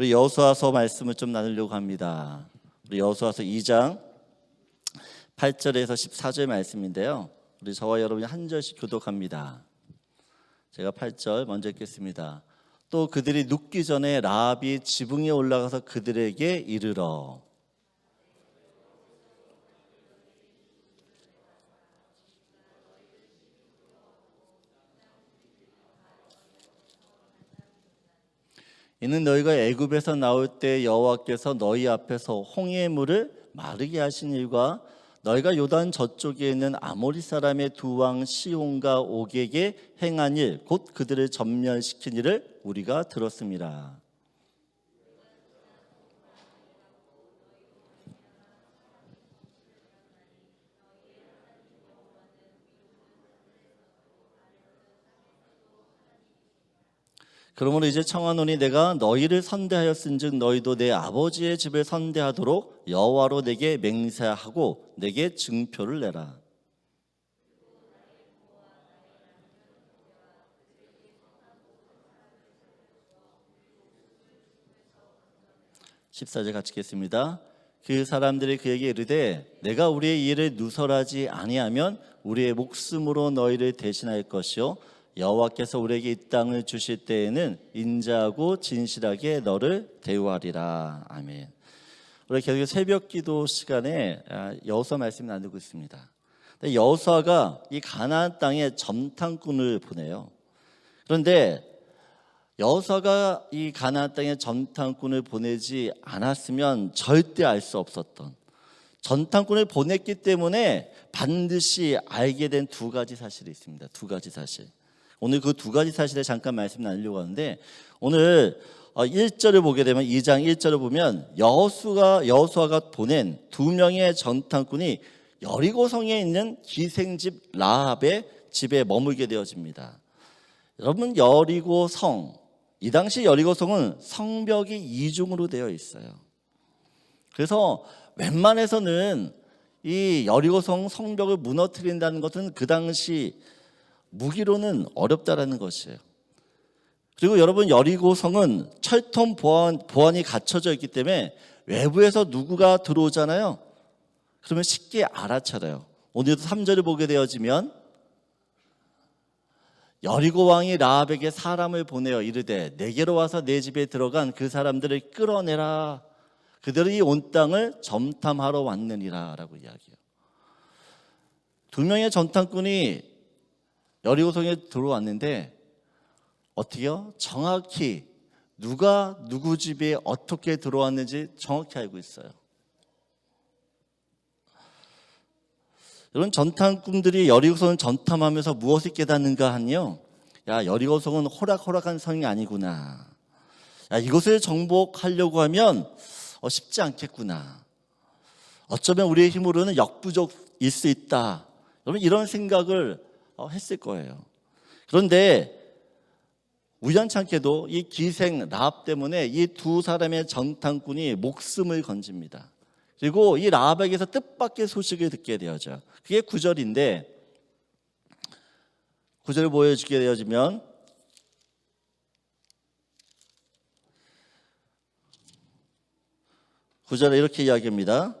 우리 여호수아서 말씀을 좀 나누려고 합니다. 우리 여호수아서 2장 8절에서 14절 말씀인데요. 우리 저와 여러분이 한 절씩 교독합니다. 제가 8절 먼저 읽겠습니다. 또 그들이 눕기 전에 라합이 지붕에 올라가서 그들에게 이르러 이는 너희가 애굽에서 나올 때 여호와께서 너희 앞에서 홍해의 물을 마르게 하신 일과 너희가 요단 저쪽에 있는 아모리 사람의 두 왕 시온과 옥에게 행한 일 곧 그들을 전멸시킨 일을 우리가 들었습니다. 그러므로 이제 청하노니 내가 너희를 선대하였은즉 너희도 내 아버지의 집을 선대하도록 여호와로 내게 맹세하고 내게 증표를 내라. 십사절 같이 읽겠습니다. 그 사람들이 그에게 이르되 내가 우리의 일을 누설하지 아니하면 우리의 목숨으로 너희를 대신할 것이요 여호와께서 우리에게 이 땅을 주실 때에는 인자하고 진실하게 너를 대우하리라. 아멘. 우리 계속 새벽 기도 시간에 아, 여호수아 말씀 나누고 있습니다. 여호수아가 이 가나안 땅에 점탕꾼을 보내요. 그런데 여호수아가 이 가나안 땅에 전탕꾼을 보내지 않았으면 절대 알 수 없었던 전탕꾼을 보냈기 때문에 반드시 알게 된 두 가지 사실이 있습니다. 두 가지 사실. 오늘 그 두 가지 사실에 잠깐 말씀 나누려고 하는데 오늘 1절을 보게 되면 2장 1절을 보면 여호수가 여호수아가 보낸 두 명의 전탕꾼이 여리고 성에 있는 기생집 라합의 집에 머물게 되어집니다. 여러분 여리고 성 이 당시 여리고 성은 성벽이 이중으로 되어 있어요. 그래서 웬만해서는 이 여리고 성 성벽을 무너뜨린다는 것은 그 당시 무기로는 어렵다라는 것이에요. 그리고 여러분 여리고 성은 철통 보안 보안이 갖춰져 있기 때문에 외부에서 누구가 들어오잖아요. 그러면 쉽게 알아차려요. 오늘도 3절을 보게 되어지면 여리고 왕이 라합에게 사람을 보내어 이르되 내게로 와서 내 집에 들어간 그 사람들을 끌어내라. 그들이 온 땅을 점탐하러 왔느니라라고 이야기해요. 두 명의 전탐꾼이 여리고성에 들어왔는데 어떻게요? 정확히 누가 누구 집에 어떻게 들어왔는지 정확히 알고 있어요. 여러분 전탐꾼들이 여리고성을 전탐하면서 무엇을 깨닫는가 하니요. 야 여리고성은 호락호락한 성이 아니구나. 야 이것을 정복하려고 하면 어, 쉽지 않겠구나. 어쩌면 우리의 힘으로는 역부족일 수 있다. 여러분 이런 생각을 어, 했을 거예요. 그런데 우연찮게도 이 기생 라합 때문에 이 두 사람의 전탕꾼이 목숨을 건집니다. 그리고 이 라합에게서 뜻밖의 소식을 듣게 되어져. 그게 구절인데 구절을 보여주게 되어지면 구절에 이렇게 이야기합니다.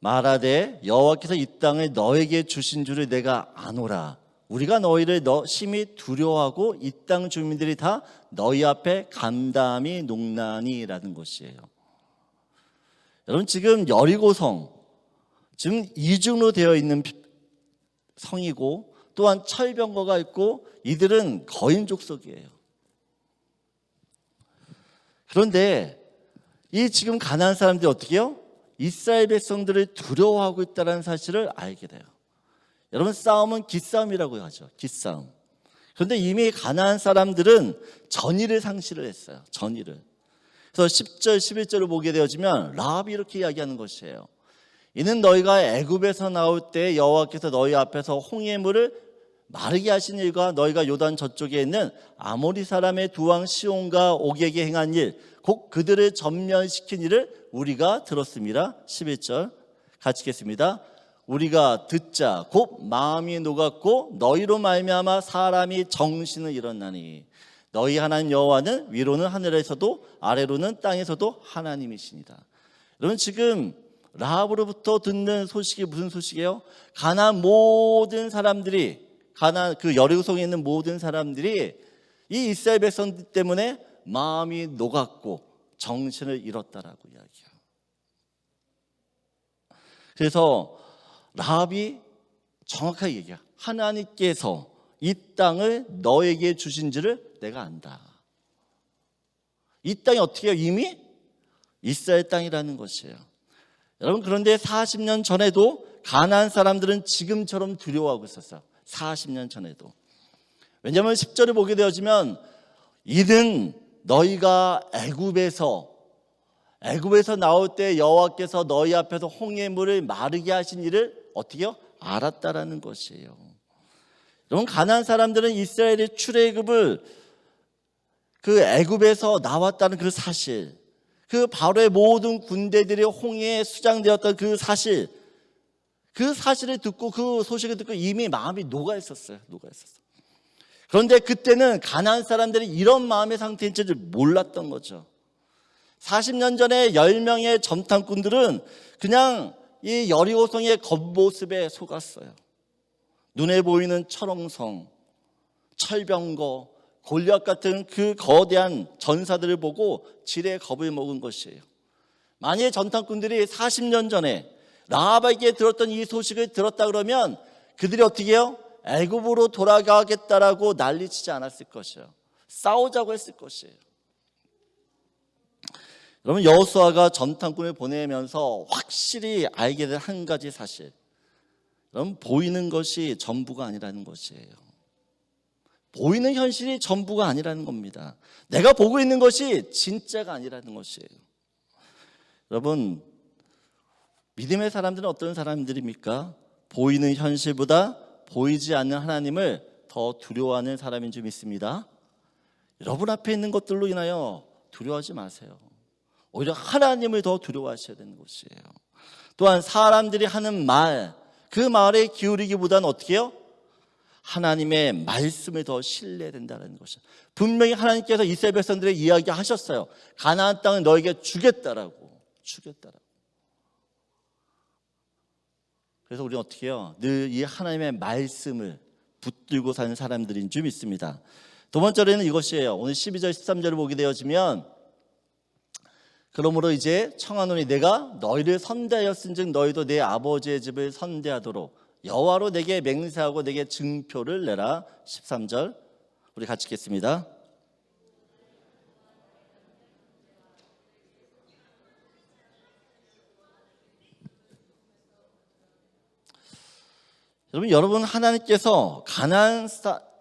말하되 여호와께서 이 땅을 너에게 주신 줄을 내가 아노라. 우리가 너희를 너 심히 두려워하고 이 땅 주민들이 다 너희 앞에 간담이 농나니라는 것이에요. 여러분 지금 여리고성 지금 이중으로 되어 있는 성이고 또한 철병거가 있고 이들은 거인 족 속이에요. 그런데 이 지금 가난한 사람들이 어떻게요? 이스라엘 백성들을 두려워하고 있다는 사실을 알게 돼요. 여러분 싸움은 기싸움이라고 하죠. 기싸움. 그런데 이미 가난한 사람들은 전의를 상실을 했어요. 전의를. 그래서 10절, 11절을 보게 되어지면 라합이 이렇게 이야기하는 것이에요. 이는 너희가 애굽에서 나올 때 여호와께서 너희 앞에서 홍해 물을 마르게 하신 일과 너희가 요단 저쪽에 있는 아모리 사람의 두 왕 시온과 옥에게 행한 일, 곧 그들을 전면시킨 일을 우리가 들었습니다. 11절 같이 읽겠습니다. 우리가 듣자 곧 마음이 녹았고 너희로 말미암아 사람이 정신을 잃었나니 너희 하나님 여호와는 위로는 하늘에서도 아래로는 땅에서도 하나님이시니다. 여러분 지금 라합으로부터 듣는 소식이 무슨 소식이에요? 가나안 모든 사람들이 가나안 그 여리고성에 있는 모든 사람들이 이 이스라엘 백성 때문에 마음이 녹았고 정신을 잃었다라고 이야기해요. 그래서 라합이 정확하게 얘기해. 하나님께서 이 땅을 너에게 주신지를 내가 안다. 이 땅이 어떻게 해요? 이미 이스라엘 땅이라는 것이에요. 여러분 그런데 40년 전에도 가나안 사람들은 지금처럼 두려워하고 있었어요. 40년 전에도. 왜냐하면 10절을 보게 되어지면 이는 너희가 애굽에서 애굽에서 나올 때 여호와께서 너희 앞에서 홍해 물을 마르게 하신 일을 어떻게요? 알았다라는 것이에요. 여러분 가나안 사람들은 이스라엘의 출애굽을 그 애굽에서 나왔다는 그 사실, 그 바로의 모든 군대들이 홍해에 수장되었던 그 사실, 그 사실을 듣고 그 소식을 듣고 이미 마음이 녹아 있었어요. 녹아 있었어요. 그런데 그때는 가나안 사람들이 이런 마음의 상태인 줄 몰랐던 거죠. 40년 전에 10명의 점탐꾼들은 그냥 이 여리고성의 겉모습에 속았어요. 눈에 보이는 철옹성, 철병거, 골리앗 같은 그 거대한 전사들을 보고 지레 겁을 먹은 것이에요. 만일 전탐꾼들이 40년 전에 라합에게 들었던 이 소식을 들었다 그러면 그들이 어떻게 해요? 애굽으로 돌아가겠다라고 난리치지 않았을 것이에요. 싸우자고 했을 것이에요. 여러분 여호수아가 전탐꾼을 보내면서 확실히 알게 된 한 가지 사실. 여러분 보이는 것이 전부가 아니라는 것이에요. 보이는 현실이 전부가 아니라는 겁니다. 내가 보고 있는 것이 진짜가 아니라는 것이에요. 여러분 믿음의 사람들은 어떤 사람들입니까? 보이는 현실보다 보이지 않는 하나님을 더 두려워하는 사람인 줄 믿습니다. 여러분 앞에 있는 것들로 인하여 두려워하지 마세요. 오히려 하나님을 더 두려워하셔야 되는 것이에요. 또한 사람들이 하는 말, 그 말에 기울이기보다는 어떻게 해요? 하나님의 말씀을 더 신뢰해야 된다는 것이죠. 분명히 하나님께서 이스라엘 백성들의 이야기 하셨어요. 가나안 땅을 너에게 주겠다라고. 주겠다라고. 그래서 우리는 어떻게 해요? 늘 이 하나님의 말씀을 붙들고 사는 사람들인 줄 믿습니다. 두 번째로는 이것이에요. 오늘 12절 13절을 보게 되어지면 그러므로 이제 청하노니 내가 너희를 선대하였은즉 너희도 내 아버지의 집을 선대하도록 여호와로 내게 맹세하고 내게 증표를 내라 13절 우리 같이 읽겠습니다. 여러분 여러분 하나님께서 가난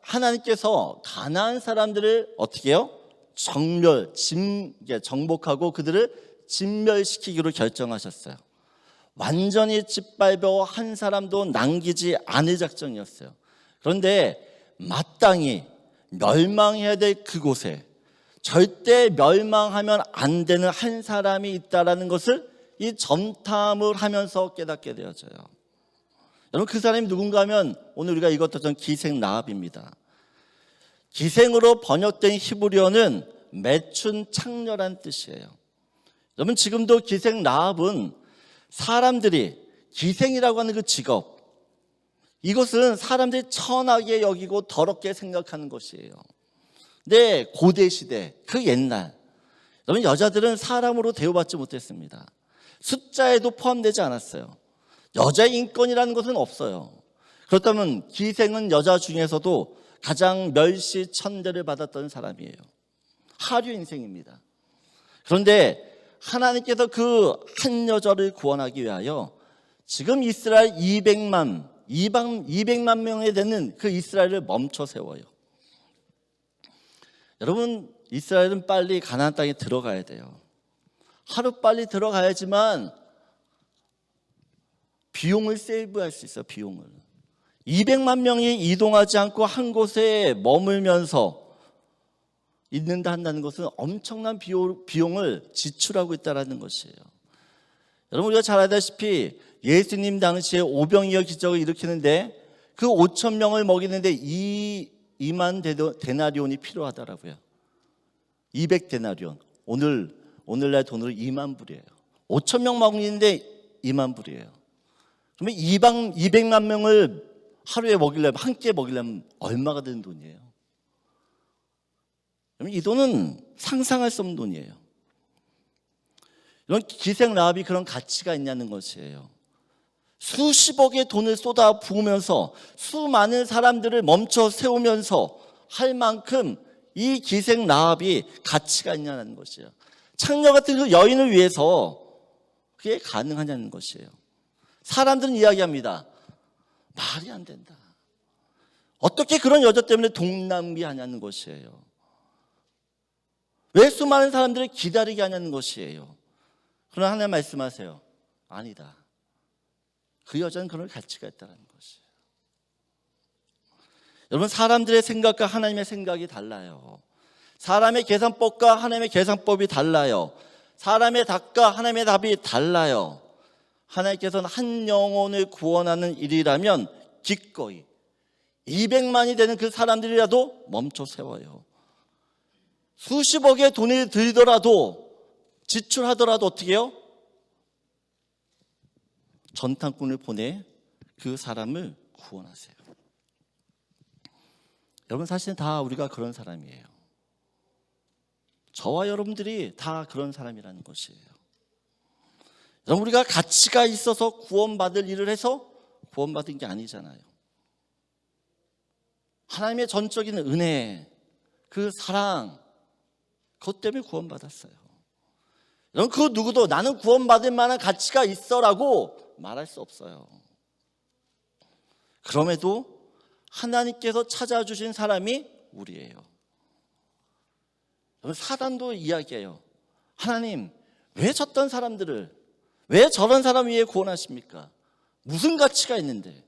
하나님께서 가난 사람들을 어떻게 해요? 정멸, 진, 정복하고 그들을 진멸시키기로 결정하셨어요. 완전히 짓밟아 한 사람도 남기지 않을 작정이었어요. 그런데 마땅히 멸망해야 될 그곳에 절대 멸망하면 안 되는 한 사람이 있다라는 것을 이 점탐을 하면서 깨닫게 되어져요. 여러분 그 사람이 누군가 하면 오늘 우리가 읽었던 기생 라합입니다. 기생으로 번역된 히브리어는 매춘 창렬한 뜻이에요. 여러분 지금도 기생 라합은 사람들이 기생이라고 하는 그 직업 이것은 사람들이 천하게 여기고 더럽게 생각하는 것이에요. 네, 고대 시대 그 옛날 여러분 여자들은 사람으로 대우받지 못했습니다. 숫자에도 포함되지 않았어요. 여자 인권이라는 것은 없어요. 그렇다면 기생은 여자 중에서도 가장 멸시 천대를 받았던 사람이에요. 하류 인생입니다. 그런데 하나님께서 그 한 여자를 구원하기 위하여 지금 이스라엘 200만, 200만 명에 되는 그 이스라엘을 멈춰 세워요. 여러분, 이스라엘은 빨리 가나안 땅에 들어가야 돼요. 하루 빨리 들어가야지만 비용을 세이브할 수 있어요, 비용을. 200만 명이 이동하지 않고 한 곳에 머물면서 있는다 한다는 것은 엄청난 비용을 지출하고 있다는 것이에요. 여러분 우리가 잘 알다시피 예수님 당시에 오병이어 기적을 일으키는데 그 5천 명을 먹이는데 이 2만 데도- 데나리온이 필요하더라고요. 200 데나리온. 오늘 오늘날 돈으로 2만 불이에요. 5천 명 먹는데 2만 불이에요. 그러면 2방 200만 명을 하루에 먹이려면 한 끼에 먹이려면 얼마가 되는 돈이에요? 이 돈은 상상할 수 없는 돈이에요. 이런 기생 라합이 그런 가치가 있냐는 것이에요. 수십억의 돈을 쏟아 부으면서 수많은 사람들을 멈춰 세우면서 할 만큼 이 기생 라합이 가치가 있냐는 것이에요. 창녀 같은 그 여인을 위해서 그게 가능하냐는 것이에요. 사람들은 이야기합니다. 말이 안 된다. 어떻게 그런 여자 때문에 동남비 하냐는 것이에요. 왜 수많은 사람들을 기다리게 하냐는 것이에요. 그러나 하나님 말씀하세요. 아니다. 그 여자는 그런 가치가 있다는 것이에요. 여러분 사람들의 생각과 하나님의 생각이 달라요. 사람의 계산법과 하나님의 계산법이 달라요. 사람의 답과 하나님의 답이 달라요. 하나님께서는 한 영혼을 구원하는 일이라면 기꺼이 200만이 되는 그 사람들이라도 멈춰 세워요. 수십억의 돈이 들더라도 지출하더라도 어떻게 해요? 전탄꾼을 보내 그 사람을 구원하세요. 여러분 사실 다 우리가 그런 사람이에요. 저와 여러분들이 다 그런 사람이라는 것이에요. 우리가 가치가 있어서 구원받을 일을 해서 구원받은 게 아니잖아요. 하나님의 전적인 은혜, 그 사랑, 그것 때문에 구원받았어요. 여러분 그 누구도 나는 구원받을 만한 가치가 있어라고 말할 수 없어요. 그럼에도 하나님께서 찾아주신 사람이 우리예요. 사단도 이야기해요. 하나님 왜 졌던 사람들을 왜 저런 사람 위에 구원하십니까? 무슨 가치가 있는데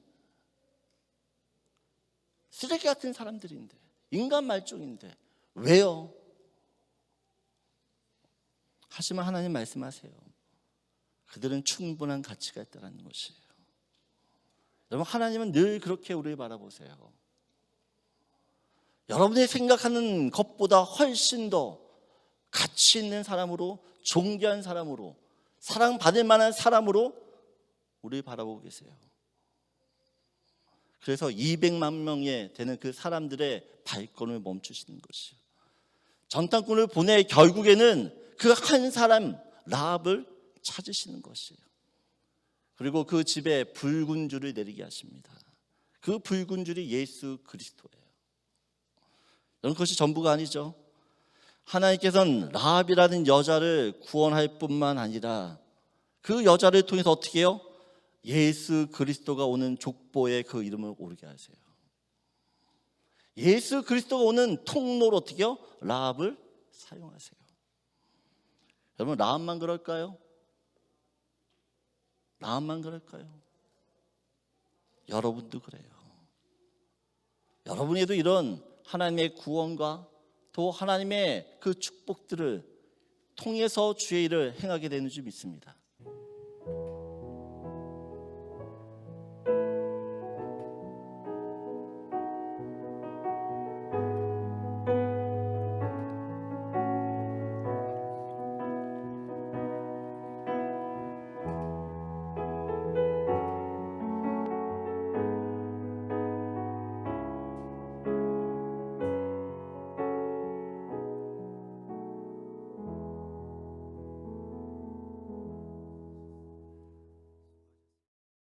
쓰레기 같은 사람들인데 인간 말종인데 왜요? 하지만 하나님 말씀하세요. 그들은 충분한 가치가 있다는 것이에요. 여러분 하나님은 늘 그렇게 우리를 바라보세요. 여러분이 생각하는 것보다 훨씬 더 가치 있는 사람으로 존귀한 사람으로 사랑받을 만한 사람으로 우리를 바라보고 계세요. 그래서 200만 명에 되는 그 사람들의 발걸음을 멈추시는 것이요. 전탄꾼을 보내 결국에는 그 한 사람 라합을 찾으시는 것이에요. 그리고 그 집에 붉은 줄을 내리게 하십니다. 그 붉은 줄이 예수 그리스도예요. 여러분 그것이 전부가 아니죠. 하나님께서는 라합이라는 여자를 구원할 뿐만 아니라 그 여자를 통해서 어떻게 해요? 예수 그리스도가 오는 족보에 그 이름을 오르게 하세요. 예수 그리스도가 오는 통로로 어떻게 해요? 라합을 사용하세요. 여러분 라합만 그럴까요? 라합만 그럴까요? 여러분도 그래요. 여러분에도 이런 하나님의 구원과 또 하나님의 그 축복들을 통해서 주의 일을 행하게 되는 줄 믿습니다.